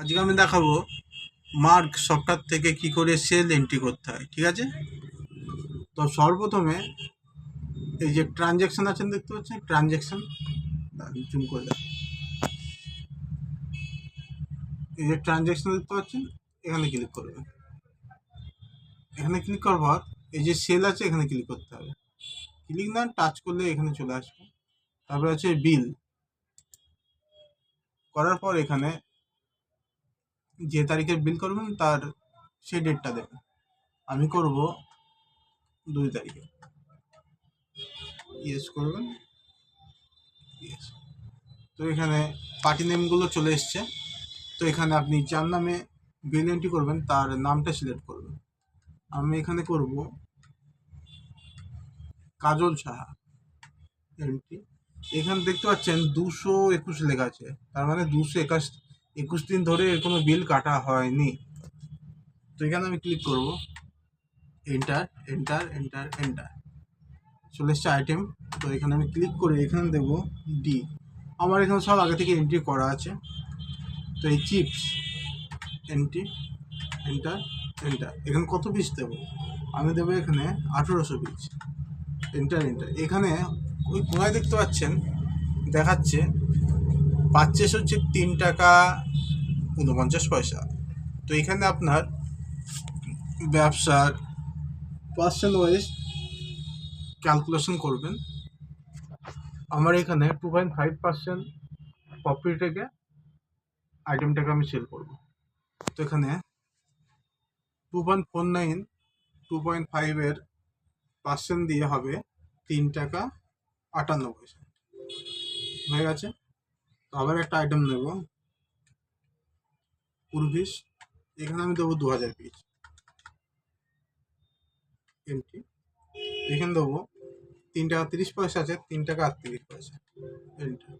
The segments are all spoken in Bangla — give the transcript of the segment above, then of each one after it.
আজকে আমি দেখাবো মার্ক সফটওয়্যার থেকে কি করে সেল এন্ট্রি করতে হয়, ঠিক আছে? তো সর্বপ্রথমে এই যে ট্রানজ্যাকশন আছেন দেখতে পাচ্ছেন? ট্রানজ্যাকশন জুম করে দেখ। এই যে ট্রানজ্যাকশান দেখতে পাচ্ছেন? এখানে ক্লিক করবেন এখানে ক্লিক করার পর এই যে সেল আছে, এখানে ক্লিক করতে হবে। ক্লিক না টাচ করলে এখানে চলে আসবে। তারপরে আছে বিল করার পর এখানে যে তারিখে বিল করবেন, তার সেই ডেটটা দেবেন। আমি করব দুই তারিখে। ইয়েস করবেন। ইয়েস তো এখানে পার্টি নেমগুলো চলে এসছে। তো এখানে আপনি যার নামে বিল এন্ট্রি করবেন, তার নামটা সিলেক্ট করবেন। আমি এখানে করব কাজল সাহা এন্ট্রি এখানে দেখতে পাচ্ছেন দুশো একুশ লেখা আছে। তার মানে দুশো একাশ একুশ দিন ধরে এর কোনো বিল কাটা হয়নি। তো এখানে আমি ক্লিক করব। এন্টার এন্টার এন্টার এন্টার চলে এসছে আইটেম তো এখানে আমি ক্লিক করে এখানে দেবো ডি আমার এখানে সব আগে থেকে এন্ট্রি করা আছে। তো এই চিপস এন্ট্রি এন্টার এন্টার এখানে কত পিস দেবো? আমি দেবো এখানে আঠেরোশো পিস এন্টার এন্টার এখানে ওই কোনায় দেখতে পাচ্ছেন, দেখাচ্ছে পাচ্ছেস হচ্ছে তিন টাকা উনপঞ্চাশ পয়সা। তো এখানে আপনার ব্যবসার পার্সেন্ট ওয়াইজ ক্যালকুলেশন করবেন। আমার এখানে two point five percent profit থেকে আইটেমটাকে আমি সেল করব। তো এখানে two point four nine two point ফাইভের পার্সেন্ট দিয়ে হবে তিন টাকা আটান্ন পয়সা। হয়ে গেছে? আবার একটা আইটেম নেব। কুড়ি এখানে আমি দেবো দু হাজার পিস এমটি এখানে দেবো তিন টাকা তিরিশ পয়সা আছে, তিন টাকা আটত্রিশ পয়সা। এন্টার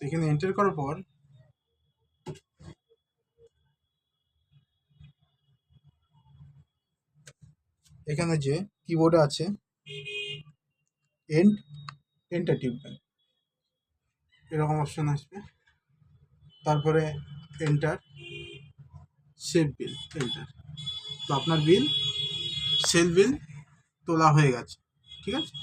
এখানে এন্টার করার পর এখানে যে কিবোর্ডে আছে এন্ড এন্টার টিপবেন। এরকম অপশান আসবে। তারপরে এন্টার সেভ বিল এন্টার তো আপনার বিল সেল বিল তোলা হয়ে গেছে, ঠিক আছে?